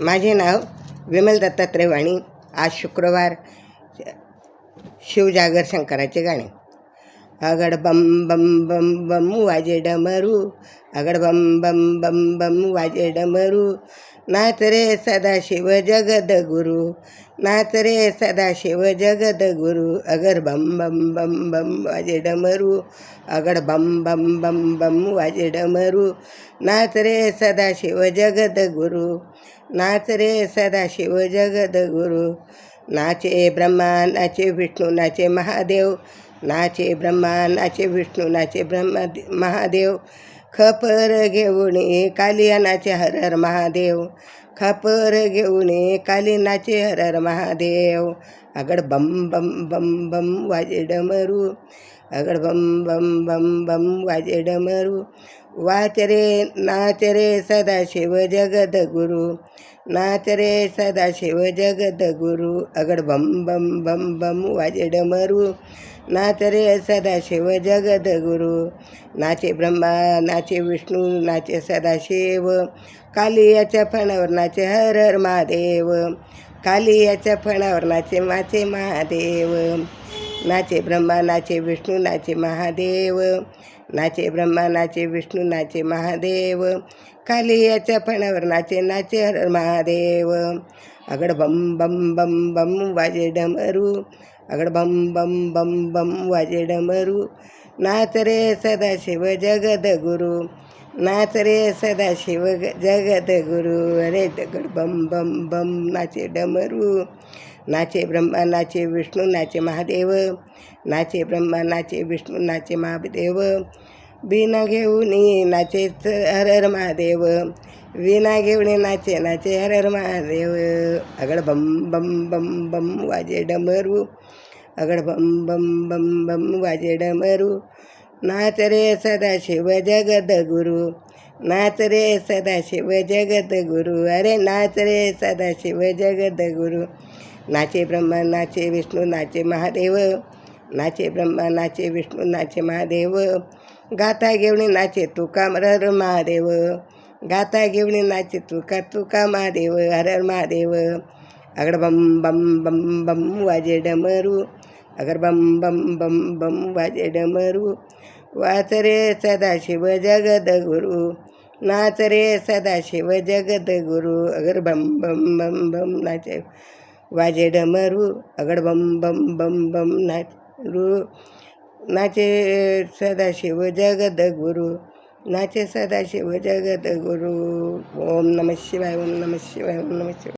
माझे नाव विमल दत्तात्रय वाणी आज शुक्रवार शिवजागर शंकराचे गाणे. अगड बम बम बम बम वाजे डमरू अगड बम बम बम बम वाजे डमरू. नाच रे सदाशिव जगद गुरु नाच रे सदाशिव जगद गुरु। अगर बम बम बम बम वाजे डमरू अगड बम बम बम बम वाजे डमरू नाच रे सदाशिव जगद गुरु। नाच रे सदाशिव जगद गुरु। नाचे ब्रह्मा नाचे विष्णू नाचे महादेव। नाचे ब्रह्मा नाचे विष्णू नाचे ब्रह्मा महादेव। खपर घेऊन कालियानाचे हरर महादेव. खपर घेऊन कालिनाचे हरर महादेव. आगड बम बम बम बम वाजे डमरू अगड बम बम बम बम वाजे डमरू वाच रे नाच रे सदाशिव जगद गुरु. नाच रे सदाशिव जगद गुरु. अगड बम बम बम बम वाजे डमरू नाच रे सदाशिव जगद गुरु. नाचे ब्रह्मा नाचे विष्णू नाचे सदाशिव. कालियाच्या फणावर नाचे हर हर महादेव. कालियाच्या फणावर नाचे माचे महादेव. नाचे ब्रह्मा नाचे विष्णू नाचे महादेव. नाचे ब्रह्मा नाचे विष्णू नाचे महादेव. काली याच्या फणावर नाचे नाचे हर महादेव. अगड बम बम बम बम वाजे डमरू. अगड बम बम बम बम वाजे डमरू. नाच रे सदाशिव जगद गुरु. नाच रे सदाशिव ग- जगद गुरु. अरे दगड बम बम बम नाचे डमरू. नाचे ब्रह्मा नाचे विष्णू नाचे महादेव नाचे ब्रह्मा नाचे विष्णू नाचे महादेव. बिना घेऊन नाचे हर हर महादेव. विना घेऊन नाचे नाचे हर हर महादेव. अगड बम बम बम बम वाजे डमरू. अगड बम बम बम बम वाजे डमरू. नाच रे सदाशिव जगद गुरु नाच रे सदाशिव जगद गुरु अरे नाच रे सदाशिव जगद गुरु नाचे ब्रह्मा नाचे विष्णू नाचे महादेव नाचे ब्रह्मा नाचे विष्णू नाचे महादेव. गाथा घेऊन नाचे तुका हर महादेव. गाथा घेऊन नाचे तुका तुका महादेव हर हर महादेव. अगड बम बम बम बम वाजे डमरू अगर बम बम बम बम वाजे डमरू. वाच रे सदाशिव जगद गुरु नाच रे सदाशिव जगद गुरु. अगर बम बम बम बम नाचे वाजे डमरू अगड बम बम बम बम नाचरू नाचे सदाशिव जगद गुरु नाचे सदाशिव जगद गुरु ओम नम शिवाय ओम नम शिवाय ओम नम शिवाय